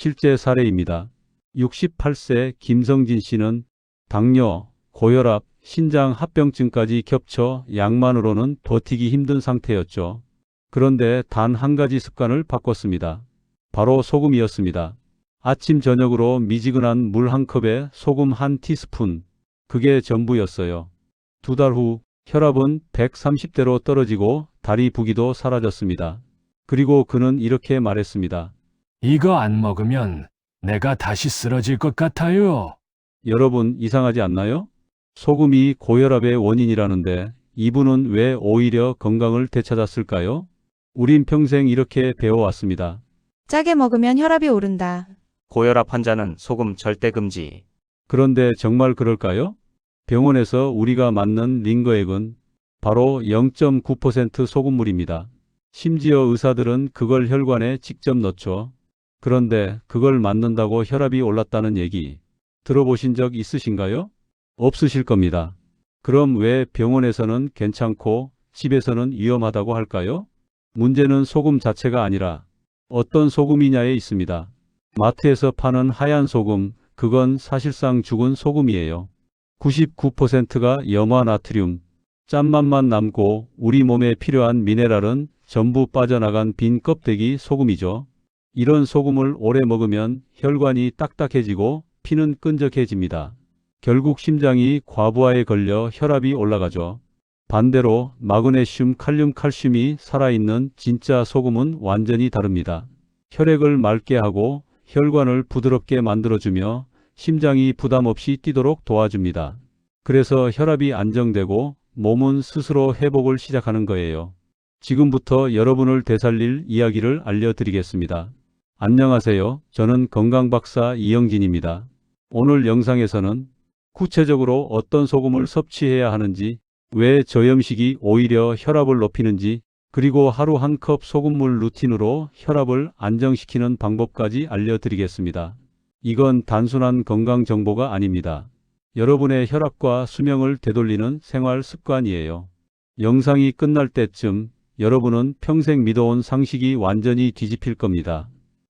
실제 사례입니다. 68세 김성진 씨는 당뇨, 고혈압, 신장 합병증까지 겹쳐 약만으로는 버티기 힘든 상태였죠. 그런데 단 한 가지 습관을 바꿨습니다. 바로 소금이었습니다. 아침 저녁으로 미지근한 물 한 컵에 소금 한 티스푼. 그게 전부였어요. 두 달 후 혈압은 130대로 떨어지고 다리 부기도 사라졌습니다. 그리고 그는 이렇게 말했습니다. 이거 안 먹으면 내가 다시 쓰러질 것 같아요. 여러분 이상하지 않나요? 소금이 고혈압의 원인이라는데 이분은 왜 오히려 건강을 되찾았을까요? 우린 평생 이렇게 배워왔습니다. 짜게 먹으면 혈압이 오른다. 고혈압 환자는 소금 절대 금지. 그런데 정말 그럴까요? 병원에서 우리가 맞는 링거액은 바로 0.9% 소금물입니다. 심지어 의사들은 그걸 혈관에 직접 넣죠. 그런데 그걸 맞는다고 혈압이 올랐다는 얘기 들어보신 적 있으신가요? 없으실 겁니다. 그럼 왜 병원에서는 괜찮고 집에서는 위험하다고 할까요? 문제는 소금 자체가 아니라 어떤 소금이냐에 있습니다. 마트에서 파는 하얀 소금, 그건 사실상 죽은 소금이에요. 99%가 염화 나트륨, 짠맛만 남고 우리 몸에 필요한 미네랄은 전부 빠져나간 빈 껍데기 소금이죠. 이런 소금을 오래 먹으면 혈관이 딱딱해지고 피는 끈적해집니다. 결국 심장이 과부하에 걸려 혈압이 올라가죠. 반대로 마그네슘, 칼륨, 칼슘이 살아있는 진짜 소금은 완전히 다릅니다. 혈액을 맑게 하고 혈관을 부드럽게 만들어주며 심장이 부담 없이 뛰도록 도와줍니다. 그래서 혈압이 안정되고 몸은 스스로 회복을 시작하는 거예요. 지금부터 여러분을 되살릴 이야기를 알려드리겠습니다. 안녕하세요. 저는 건강박사 이영진입니다. 오늘 영상에서는 구체적으로 어떤 소금을 섭취해야 하는지, 왜 저염식이 오히려 혈압을 높이는지, 그리고 하루 한 컵 소금물 루틴으로 혈압을 안정시키는 방법까지 알려드리겠습니다. 이건 단순한 건강 정보가 아닙니다. 여러분의 혈압과 수명을 되돌리는 생활 습관이에요. 영상이 끝날 때쯤 여러분은 평생 믿어온 상식이 완전히 뒤집힐 겁니다.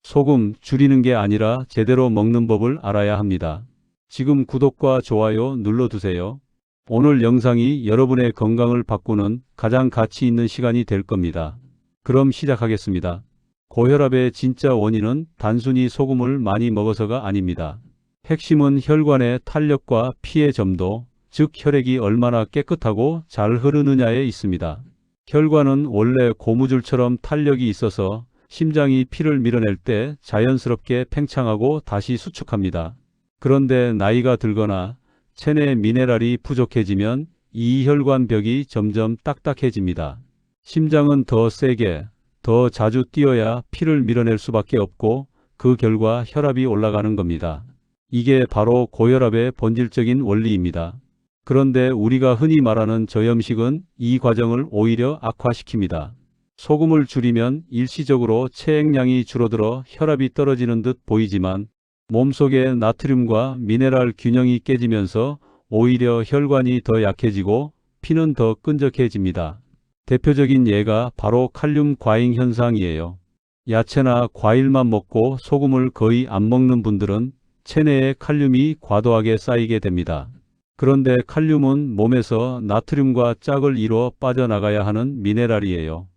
소금 줄이는 게 아니라 제대로 먹는 법을 알아야 합니다. 지금 구독과 좋아요 눌러두세요. 오늘 영상이 여러분의 건강을 바꾸는 가장 가치 있는 시간이 될 겁니다. 그럼 시작하겠습니다. 고혈압의 진짜 원인은 단순히 소금을 많이 먹어서가 아닙니다. 핵심은 혈관의 탄력과 피의 점도, 즉 혈액이 얼마나 깨끗하고 잘 흐르느냐에 있습니다. 혈관은 원래 고무줄처럼 탄력이 있어서 심장이 피를 밀어낼 때 자연스럽게 팽창하고 다시 수축합니다. 그런데 나이가 들거나 체내 미네랄이 부족해지면 이 혈관벽이 점점 딱딱해집니다. 심장은 더 세게, 더 자주 뛰어야 피를 밀어낼 수밖에 없고 그 결과 혈압이 올라가는 겁니다. 이게 바로 고혈압의 본질적인 원리입니다. 그런데 우리가 흔히 말하는 저염식은 이 과정을 오히려 악화시킵니다. 소금을 줄이면 일시적으로 체액량이 줄어들어 혈압이 떨어지는 듯 보이지만 몸속의 나트륨과 미네랄 균형이 깨지면서 오히려 혈관이 더 약해지고 피는 더 끈적해집니다. 대표적인 예가 바로 칼륨 과잉 현상이에요. 야채나 과일만 먹고 소금을 거의 안 먹는 분들은 체내에 칼륨이 과도하게 쌓이게 됩니다. 그런데 칼륨은 몸에서 나트륨과 짝을 이루어 빠져나가야 하는 미네랄이에요.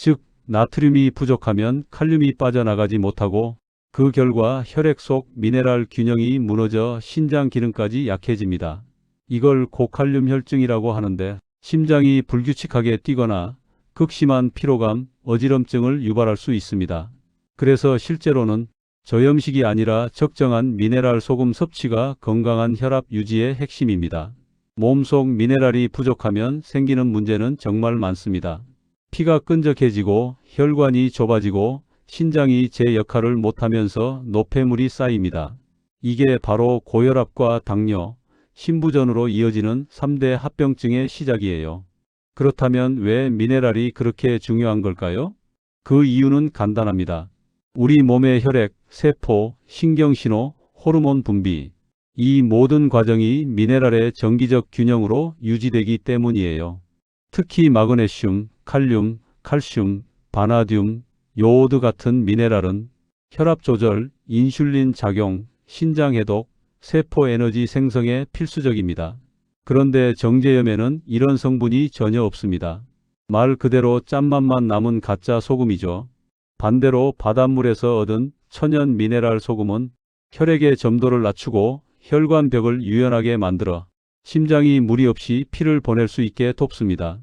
즉, 나트륨이 부족하면 칼륨이 빠져나가지 못하고 그 결과 혈액 속 미네랄 균형이 무너져 신장 기능까지 약해집니다. 이걸 고칼륨 혈증이라고 하는데 심장이 불규칙하게 뛰거나 극심한 피로감, 어지럼증을 유발할 수 있습니다. 그래서 실제로는 저염식이 아니라 적정한 미네랄 소금 섭취가 건강한 혈압 유지의 핵심입니다. 몸속 미네랄이 부족하면 생기는 문제는 정말 많습니다. 피가 끈적해지고 혈관이 좁아지고 신장이 제 역할을 못하면서 노폐물이 쌓입니다. 이게 바로 고혈압과 당뇨, 신부전으로 이어지는 3대 합병증의 시작이에요. 그렇다면 왜 미네랄이 그렇게 중요한 걸까요? 그 이유는 간단합니다. 우리 몸의 혈액, 세포, 신경신호, 호르몬 분비, 이 모든 과정이 미네랄의 정기적 균형으로 유지되기 때문이에요. 특히 마그네슘, 칼륨, 칼슘, 바나듐, 요오드 같은 미네랄은 혈압 조절, 인슐린 작용, 신장 해독, 세포 에너지 생성에 필수적입니다. 그런데 정제염에는 이런 성분이 전혀 없습니다. 말 그대로 짠맛만 남은 가짜 소금이죠. 반대로 바닷물에서 얻은 천연 미네랄 소금은 혈액의 점도를 낮추고 혈관벽을 유연하게 만들어 심장이 무리 없이 피를 보낼 수 있게 돕습니다.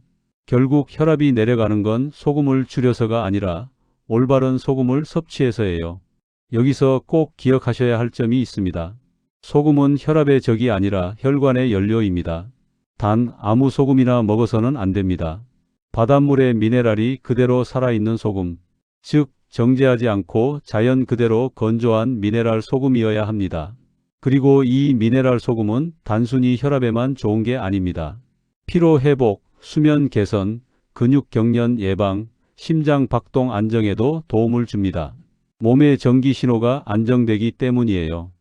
결국 혈압이 내려가는 건 소금을 줄여서가 아니라 올바른 소금을 섭취해서예요. 여기서 꼭 기억하셔야 할 점이 있습니다. 소금은 혈압의 적이 아니라 혈관의 연료입니다. 단 아무 소금이나 먹어서는 안 됩니다. 바닷물의 미네랄이 그대로 살아있는 소금, 즉 정제하지 않고 자연 그대로 건조한 미네랄 소금이어야 합니다. 그리고 이 미네랄 소금은 단순히 혈압에만 좋은 게 아닙니다. 피로 회복, 수면 개선, 근육 경련 예방, 심장 박동 안정에도 도움을 줍니다. 몸의 전기 신호가 안정되기 때문이에요.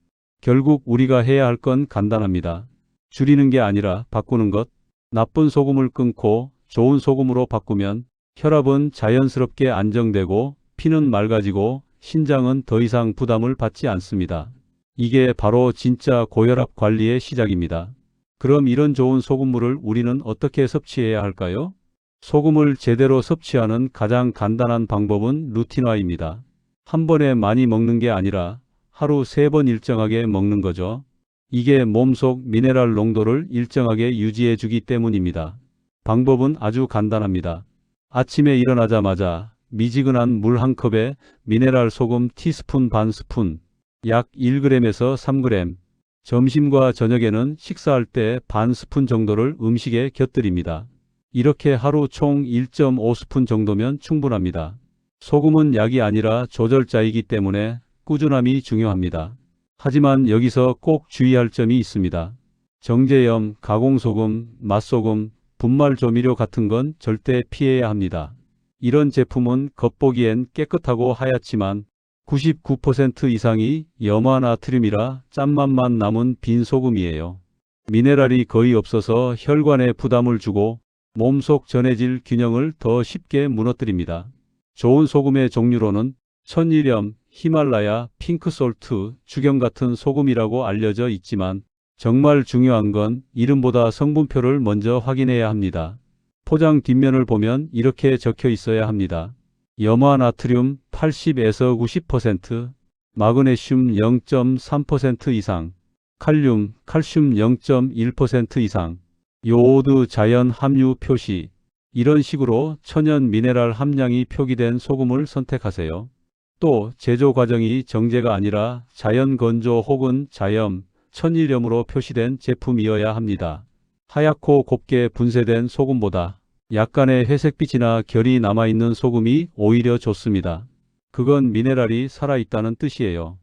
결국 우리가 해야 할 건 간단합니다. 줄이는 게 아니라 바꾸는 것. 나쁜 소금을 끊고 좋은 소금으로 바꾸면 혈압은 자연스럽게 안정되고 피는 맑아지고 신장은 더 이상 부담을 받지 않습니다. 이게 바로 진짜 고혈압 관리의 시작입니다. 그럼 이런 좋은 소금물을 우리는 어떻게 섭취해야 할까요? 소금을 제대로 섭취하는 가장 간단한 방법은 루틴화입니다. 한 번에 많이 먹는 게 아니라 하루 세 번 일정하게 먹는 거죠. 이게 몸속 미네랄 농도를 일정하게 유지해 주기 때문입니다. 방법은 아주 간단합니다. 아침에 일어나자마자 미지근한 물 한 컵에 미네랄 소금 티스푼 반 스푼, 약 1g에서 3g, 점심과 저녁에는 식사할 때 반 스푼 정도를 음식에 곁들입니다. 이렇게 하루 총 1.5스푼 정도면 충분합니다. 소금은 약이 아니라 조절자이기 때문에 꾸준함이 중요합니다. 하지만 여기서 꼭 주의할 점이 있습니다. 정제염, 가공소금, 맛소금, 분말 조미료 같은 건 절대 피해야 합니다. 이런 제품은 겉보기엔 깨끗하고 하얗지만 99% 이상이 염화나트륨이라 짠맛만 남은 빈 소금이에요. 미네랄이 거의 없어서 혈관에 부담을 주고 몸속 전해질 균형을 더 쉽게 무너뜨립니다. 좋은 소금의 종류로는 천일염, 히말라야, 핑크솔트, 주경 같은 소금이라고 알려져 있지만 정말 중요한 건 이름보다 성분표를 먼저 확인해야 합니다. 포장 뒷면을 보면 이렇게 적혀 있어야 합니다. 염화 나트륨 80에서 90%, 마그네슘 0.3% 이상, 칼륨, 칼슘 0.1% 이상, 요오드 자연 함유 표시, 이런 식으로 천연 미네랄 함량이 표기된 소금을 선택하세요. 또 제조 과정이 정제가 아니라 자연 건조 혹은 자염, 천일염으로 표시된 제품이어야 합니다. 하얗고 곱게 분쇄된 소금보다 약간의 회색빛이나 결이 남아있는 소금이 오히려 좋습니다. 그건 미네랄이 살아있다는 뜻이에요.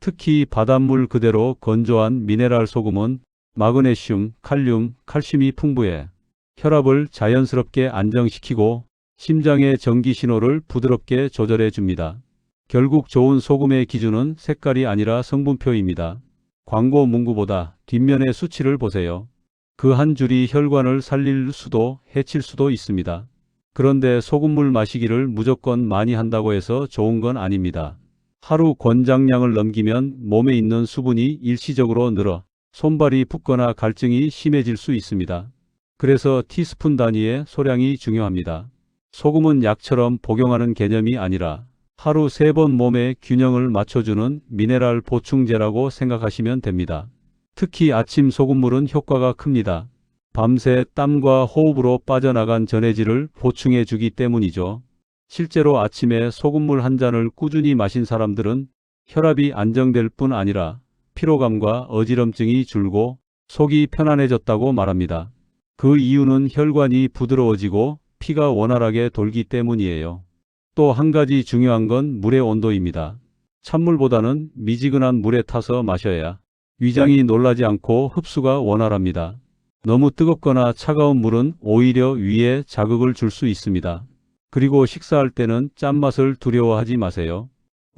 특히 바닷물 그대로 건조한 미네랄 소금은 마그네슘, 칼륨, 칼슘이 풍부해 혈압을 자연스럽게 안정시키고 심장의 전기 신호를 부드럽게 조절해 줍니다. 결국 좋은 소금의 기준은 색깔이 아니라 성분표입니다. 광고 문구보다 뒷면의 수치를 보세요. 그 한 줄이 혈관을 살릴 수도 해칠 수도 있습니다. 그런데 소금물 마시기를 무조건 많이 한다고 해서 좋은 건 아닙니다. 하루 권장량을 넘기면 몸에 있는 수분이 일시적으로 늘어 손발이 붓거나 갈증이 심해질 수 있습니다. 그래서 티스푼 단위의 소량이 중요합니다. 소금은 약처럼 복용하는 개념이 아니라 하루 세 번 몸의 균형을 맞춰주는 미네랄 보충제라고 생각하시면 됩니다. 특히 아침 소금물은 효과가 큽니다. 밤새 땀과 호흡으로 빠져나간 전해질을 보충해 주기 때문이죠. 실제로 아침에 소금물 한 잔을 꾸준히 마신 사람들은 혈압이 안정될 뿐 아니라 피로감과 어지럼증이 줄고 속이 편안해졌다고 말합니다. 그 이유는 혈관이 부드러워지고 피가 원활하게 돌기 때문이에요. 또 한 가지 중요한 건 물의 온도입니다. 찬물보다는 미지근한 물에 타서 마셔야 위장이 놀라지 않고 흡수가 원활합니다. 너무 뜨겁거나 차가운 물은 오히려 위에 자극을 줄 수 있습니다. 그리고 식사할 때는 짠맛을 두려워하지 마세요.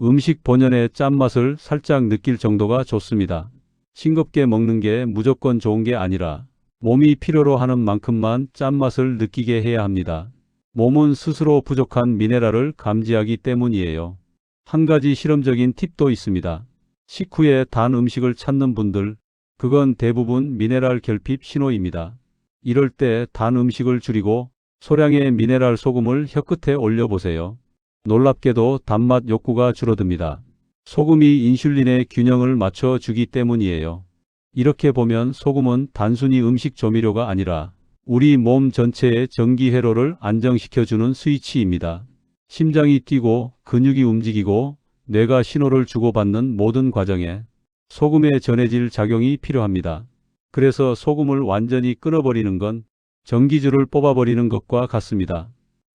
음식 본연의 짠맛을 살짝 느낄 정도가 좋습니다. 싱겁게 먹는 게 무조건 좋은 게 아니라 몸이 필요로 하는 만큼만 짠맛을 느끼게 해야 합니다. 몸은 스스로 부족한 미네랄을 감지하기 때문이에요. 한 가지 실험적인 팁도 있습니다. 식후에 단 음식을 찾는 분들, 그건 대부분 미네랄 결핍 신호입니다. 이럴 때 단 음식을 줄이고 소량의 미네랄 소금을 혀끝에 올려보세요. 놀랍게도 단맛 욕구가 줄어듭니다. 소금이 인슐린의 균형을 맞춰주기 때문이에요. 이렇게 보면 소금은 단순히 음식 조미료가 아니라 우리 몸 전체의 전기 회로를 안정시켜주는 스위치입니다. 심장이 뛰고 근육이 움직이고 뇌가 신호를 주고받는 모든 과정에 소금의 전해질 작용이 필요합니다. 그래서 소금을 완전히 끊어버리는 건 전기줄을 뽑아버리는 것과 같습니다.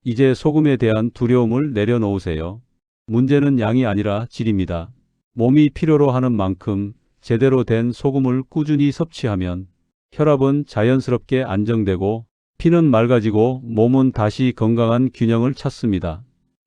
이제 소금에 대한 두려움을 내려놓으세요. 문제는 양이 아니라 질입니다. 몸이 필요로 하는 만큼 제대로 된 소금을 꾸준히 섭취하면 혈압은 자연스럽게 안정되고 피는 맑아지고 몸은 다시 건강한 균형을 찾습니다.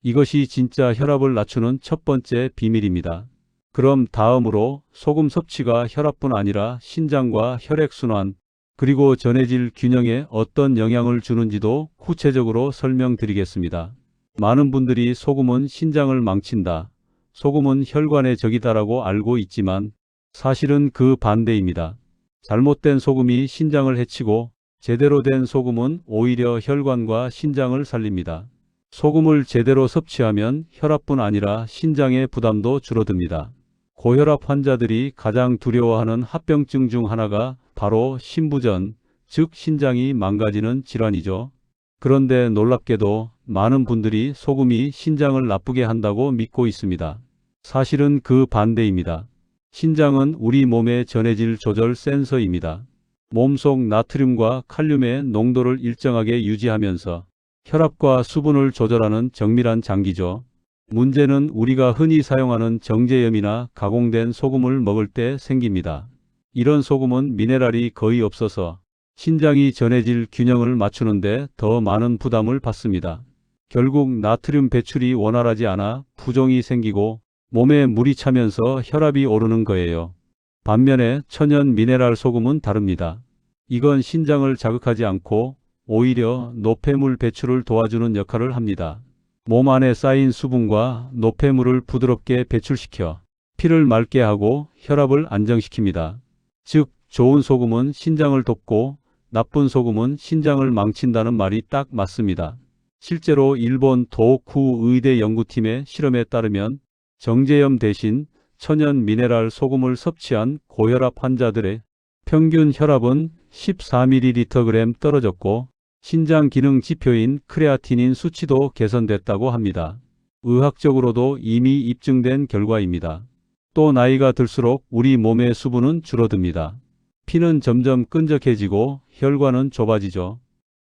이것이 진짜 혈압을 낮추는 첫 번째 비밀입니다. 그럼 다음으로 소금 섭취가 혈압뿐 아니라 신장과 혈액순환, 그리고 전해질 균형에 어떤 영향을 주는지도 구체적으로 설명드리겠습니다. 많은 분들이 소금은 신장을 망친다. 소금은 혈관의 적이다라고 알고 있지만 사실은 그 반대입니다. 잘못된 소금이 신장을 해치고 제대로 된 소금은 오히려 혈관과 신장을 살립니다. 소금을 제대로 섭취하면 혈압뿐 아니라 신장의 부담도 줄어듭니다. 고혈압 환자들이 가장 두려워하는 합병증 중 하나가 바로 신부전, 즉 신장이 망가지는 질환이죠. 그런데 놀랍게도 많은 분들이 소금이 신장을 나쁘게 한다고 믿고 있습니다. 사실은 그 반대입니다. 신장은 우리 몸의 전해질 조절 센서입니다. 몸속 나트륨과 칼륨의 농도를 일정하게 유지하면서 혈압과 수분을 조절하는 정밀한 장기죠. 문제는 우리가 흔히 사용하는 정제염이나 가공된 소금을 먹을 때 생깁니다. 이런 소금은 미네랄이 거의 없어서 신장이 전해질 균형을 맞추는데 더 많은 부담을 받습니다. 결국 나트륨 배출이 원활하지 않아 부종이 생기고 몸에 물이 차면서 혈압이 오르는 거예요. 반면에 천연 미네랄 소금은 다릅니다. 이건 신장을 자극하지 않고 오히려 노폐물 배출을 도와주는 역할을 합니다. 몸 안에 쌓인 수분과 노폐물을 부드럽게 배출시켜 피를 맑게 하고 혈압을 안정시킵니다. 즉, 좋은 소금은 신장을 돕고 나쁜 소금은 신장을 망친다는 말이 딱 맞습니다. 실제로 일본 도쿠 의대 연구팀의 실험에 따르면 정제염 대신 천연 미네랄 소금을 섭취한 고혈압 환자들의 평균 혈압은 14mg 떨어졌고 신장 기능 지표인 크레아티닌 수치도 개선됐다고 합니다. 의학적으로도 이미 입증된 결과입니다. 또 나이가 들수록 우리 몸의 수분은 줄어듭니다. 피는 점점 끈적해지고 혈관은 좁아지죠.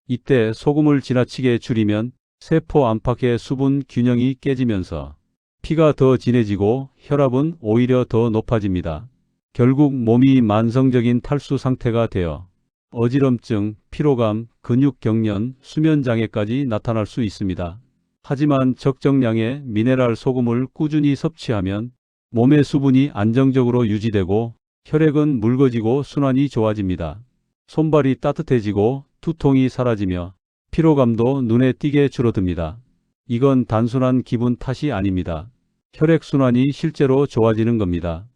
이때 소금을 지나치게 줄이면 세포 안팎의 수분 균형이 깨지면서 피가 더 진해지고 혈압은 오히려 더 높아집니다. 결국 몸이 만성적인 탈수 상태가 되어 어지럼증, 피로감, 근육 경련, 수면 장애까지 나타날 수 있습니다. 하지만 적정량의 미네랄 소금을 꾸준히 섭취하면 몸의 수분이 안정적으로 유지되고 혈액은 묽어지고 순환이 좋아집니다. 손발이 따뜻해지고 두통이 사라지며 피로감도 눈에 띄게 줄어듭니다. 이건 단순한 기분 탓이 아닙니다. 혈액순환이 실제로 좋아지는 겁니다.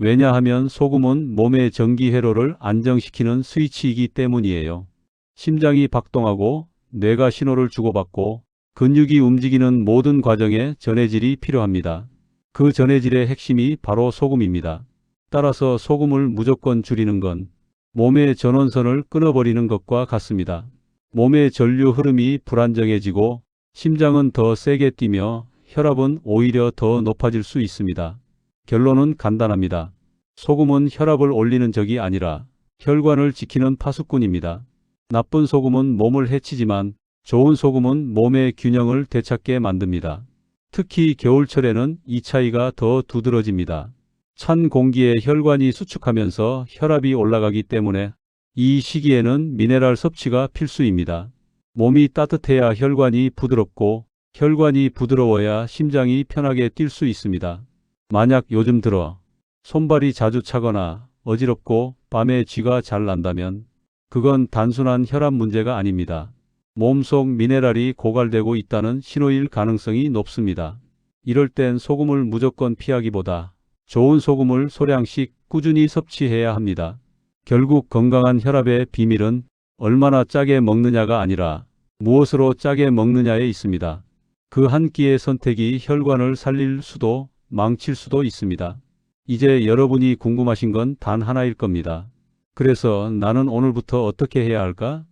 왜냐하면 소금은 몸의 전기 회로를 안정시키는 스위치이기 때문이에요. 심장이 박동하고 뇌가 신호를 주고받고 근육이 움직이는 모든 과정에 전해질이 필요합니다. 그 전해질의 핵심이 바로 소금입니다. 따라서 소금을 무조건 줄이는 건 몸의 전원선을 끊어버리는 것과 같습니다. 몸의 전류 흐름이 불안정해지고 심장은 더 세게 뛰며 혈압은 오히려 더 높아질 수 있습니다. 결론은 간단합니다. 소금은 혈압을 올리는 적이 아니라 혈관을 지키는 파수꾼입니다. 나쁜 소금은 몸을 해치지만 좋은 소금은 몸의 균형을 되찾게 만듭니다. 특히 겨울철에는 이 차이가 더 두드러집니다. 찬 공기에 혈관이 수축하면서 혈압이 올라가기 때문에 이 시기에는 미네랄 섭취가 필수입니다. 몸이 따뜻해야 혈관이 부드럽고 혈관이 부드러워야 심장이 편하게 뛸 수 있습니다. 만약 요즘 들어 손발이 자주 차거나 어지럽고 밤에 쥐가 잘 난다면 그건 단순한 혈압 문제가 아닙니다. 몸속 미네랄이 고갈되고 있다는 신호일 가능성이 높습니다. 이럴 땐 소금을 무조건 피하기보다 좋은 소금을 소량씩 꾸준히 섭취해야 합니다. 결국 건강한 혈압의 비밀은 얼마나 짜게 먹느냐가 아니라 무엇으로 짜게 먹느냐에 있습니다. 그 한 끼의 선택이 혈관을 살릴 수도 망칠 수도 있습니다. 이제 여러분이 궁금하신 건 단 하나일 겁니다. 그래서 나는 오늘부터 어떻게 해야 할까?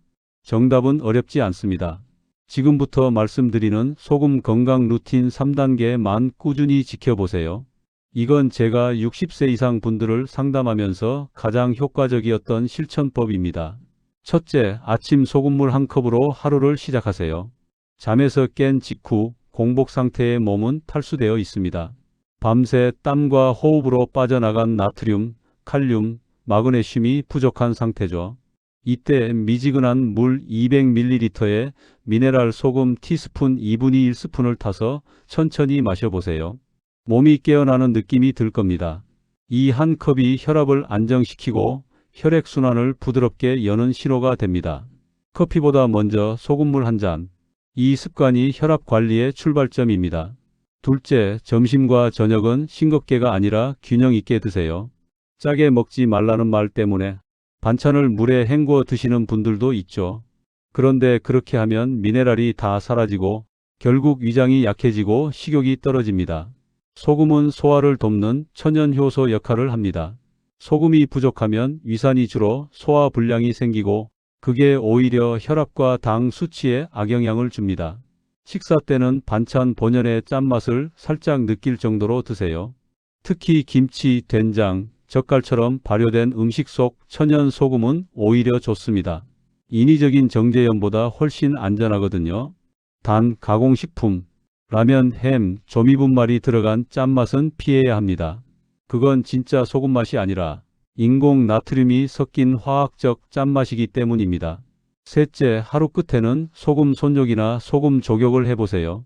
정답은 어렵지 않습니다. 지금부터 말씀드리는 소금 건강 루틴 3단계만 꾸준히 지켜보세요. 이건 제가 60세 이상 분들을 상담하면서 가장 효과적이었던 실천법입니다. 첫째, 아침 소금물 한 컵으로 하루를 시작하세요. 잠에서 깬 직후 공복 상태의 몸은 탈수되어 있습니다. 밤새 땀과 호흡으로 빠져나간 나트륨, 칼륨, 마그네슘이 부족한 상태죠. 이때 미지근한 물 200ml에 미네랄 소금 티스푼 2분의 1스푼을 타서 천천히 마셔보세요. 몸이 깨어나는 느낌이 들 겁니다. 이 한 컵이 혈압을 안정시키고 혈액순환을 부드럽게 여는 신호가 됩니다. 커피보다 먼저 소금물 한 잔. 이 습관이 혈압 관리의 출발점입니다. 둘째, 점심과 저녁은 싱겁게가 아니라 균형 있게 드세요. 짜게 먹지 말라는 말 때문에 반찬을 물에 헹구어 드시는 분들도 있죠. 그런데 그렇게 하면 미네랄이 다 사라지고 결국 위장이 약해지고 식욕이 떨어집니다. 소금은 소화를 돕는 천연 효소 역할을 합니다. 소금이 부족하면 위산이 줄어 소화 불량이 생기고 그게 오히려 혈압과 당 수치에 악영향을 줍니다. 식사 때는 반찬 본연의 짠맛을 살짝 느낄 정도로 드세요. 특히 김치, 된장, 젓갈처럼 발효된 음식 속 천연 소금은 오히려 좋습니다. 인위적인 정제염보다 훨씬 안전하거든요. 단, 가공식품, 라면, 햄, 조미분말이 들어간 짠맛은 피해야 합니다. 그건 진짜 소금 맛이 아니라 인공 나트륨이 섞인 화학적 짠맛이기 때문입니다. 셋째, 하루 끝에는 소금 손욕이나 소금 조격을 해보세요.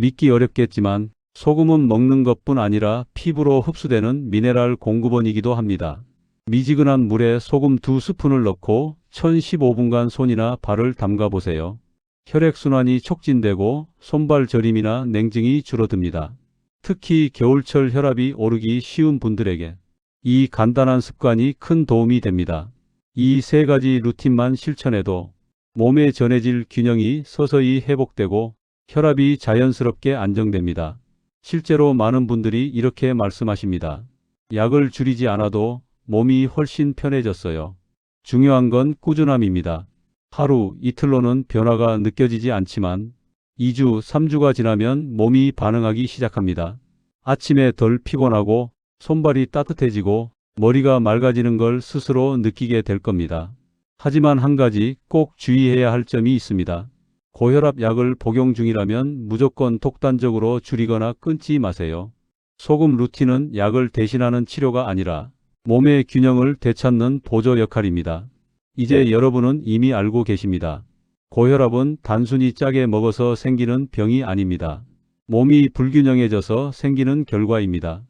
믿기 어렵겠지만 소금은 먹는 것뿐 아니라 피부로 흡수되는 미네랄 공급원이기도 합니다. 미지근한 물에 소금 두 스푼을 넣고 1015분간 손이나 발을 담가 보세요. 혈액순환이 촉진되고 손발 저림이나 냉증이 줄어듭니다. 특히 겨울철 혈압이 오르기 쉬운 분들에게 이 간단한 습관이 큰 도움이 됩니다. 이 세 가지 루틴만 실천해도 몸의 전해질 균형이 서서히 회복되고 혈압이 자연스럽게 안정됩니다. 실제로 많은 분들이 이렇게 말씀하십니다. 약을 줄이지 않아도 몸이 훨씬 편해졌어요. 중요한 건 꾸준함입니다. 하루, 이틀로는 변화가 느껴지지 않지만 2주, 3주가 지나면 몸이 반응하기 시작합니다. 아침에 덜 피곤하고 손발이 따뜻해지고 머리가 맑아지는 걸 스스로 느끼게 될 겁니다. 하지만 한 가지 꼭 주의해야 할 점이 있습니다. 고혈압 약을 복용 중이라면 무조건 독단적으로 줄이거나 끊지 마세요. 소금 루틴은 약을 대신하는 치료가 아니라 몸의 균형을 되찾는 보조 역할입니다. 이제 여러분은 이미 알고 계십니다. 고혈압은 단순히 짜게 먹어서 생기는 병이 아닙니다. 몸이 불균형해져서 생기는 결과입니다.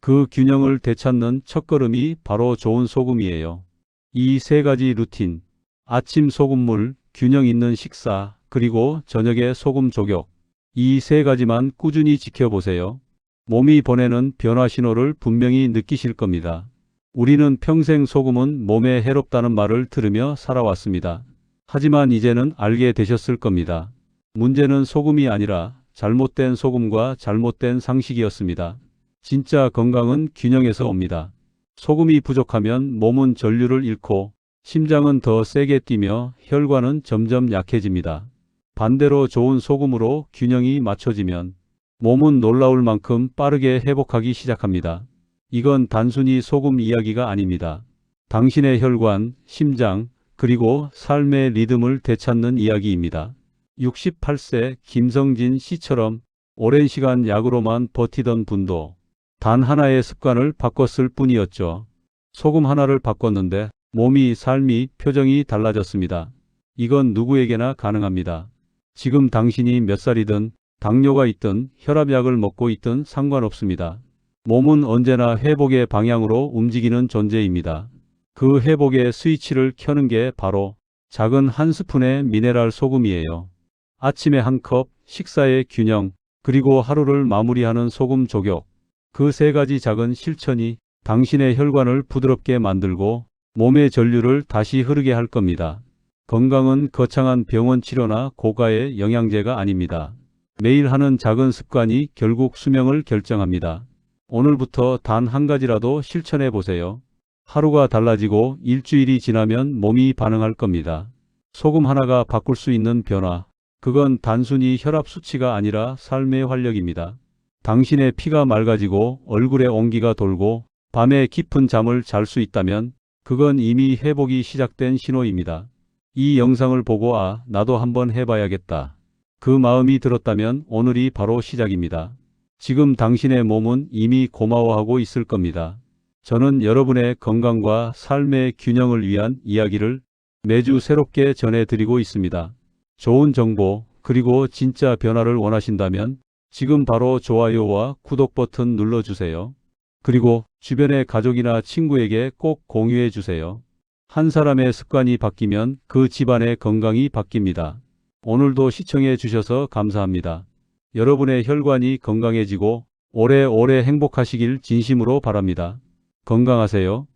그 균형을 되찾는 첫걸음이 바로 좋은 소금이에요. 이 세 가지 루틴, 아침 소금물, 균형 있는 식사, 그리고 저녁에 소금 조격. 이 세 가지만 꾸준히 지켜보세요. 몸이 보내는 변화 신호를 분명히 느끼실 겁니다. 우리는 평생 소금은 몸에 해롭다는 말을 들으며 살아왔습니다. 하지만 이제는 알게 되셨을 겁니다. 문제는 소금이 아니라 잘못된 소금과 잘못된 상식이었습니다. 진짜 건강은 균형에서 옵니다. 소금이 부족하면 몸은 전류를 잃고 심장은 더 세게 뛰며 혈관은 점점 약해집니다. 반대로 좋은 소금으로 균형이 맞춰지면 몸은 놀라울 만큼 빠르게 회복하기 시작합니다. 이건 단순히 소금 이야기가 아닙니다. 당신의 혈관, 심장, 그리고 삶의 리듬을 되찾는 이야기입니다. 68세 김성진 씨처럼 오랜 시간 약으로만 버티던 분도 단 하나의 습관을 바꿨을 뿐이었죠. 소금 하나를 바꿨는데 몸이, 삶이, 표정이 달라졌습니다. 이건 누구에게나 가능합니다. 지금 당신이 몇 살이든 당뇨가 있든 혈압약을 먹고 있든 상관없습니다. 몸은 언제나 회복의 방향으로 움직이는 존재입니다. 그 회복의 스위치를 켜는 게 바로 작은 한 스푼의 미네랄 소금이에요. 아침에 한 컵, 식사의 균형, 그리고 하루를 마무리하는 소금 조격. 그 세 가지 작은 실천이 당신의 혈관을 부드럽게 만들고 몸의 전류를 다시 흐르게 할 겁니다. 건강은 거창한 병원 치료나 고가의 영양제가 아닙니다. 매일 하는 작은 습관이 결국 수명을 결정합니다. 오늘부터 단 한 가지라도 실천해 보세요. 하루가 달라지고 일주일이 지나면 몸이 반응할 겁니다. 소금 하나가 바꿀 수 있는 변화. 그건 단순히 혈압 수치가 아니라 삶의 활력입니다. 당신의 피가 맑아지고 얼굴에 온기가 돌고 밤에 깊은 잠을 잘 수 있다면 그건 이미 회복이 시작된 신호입니다. 이 영상을 보고 아, 나도 한번 해봐야겠다. 그 마음이 들었다면 오늘이 바로 시작입니다. 지금 당신의 몸은 이미 고마워하고 있을 겁니다. 저는 여러분의 건강과 삶의 균형을 위한 이야기를 매주 새롭게 전해드리고 있습니다. 좋은 정보, 그리고 진짜 변화를 원하신다면 지금 바로 좋아요와 구독 버튼 눌러주세요. 그리고 주변의 가족이나 친구에게 꼭 공유해 주세요. 한 사람의 습관이 바뀌면 그 집안의 건강이 바뀝니다. 오늘도 시청해 주셔서 감사합니다. 여러분의 혈관이 건강해지고 오래오래 행복하시길 진심으로 바랍니다. 건강하세요.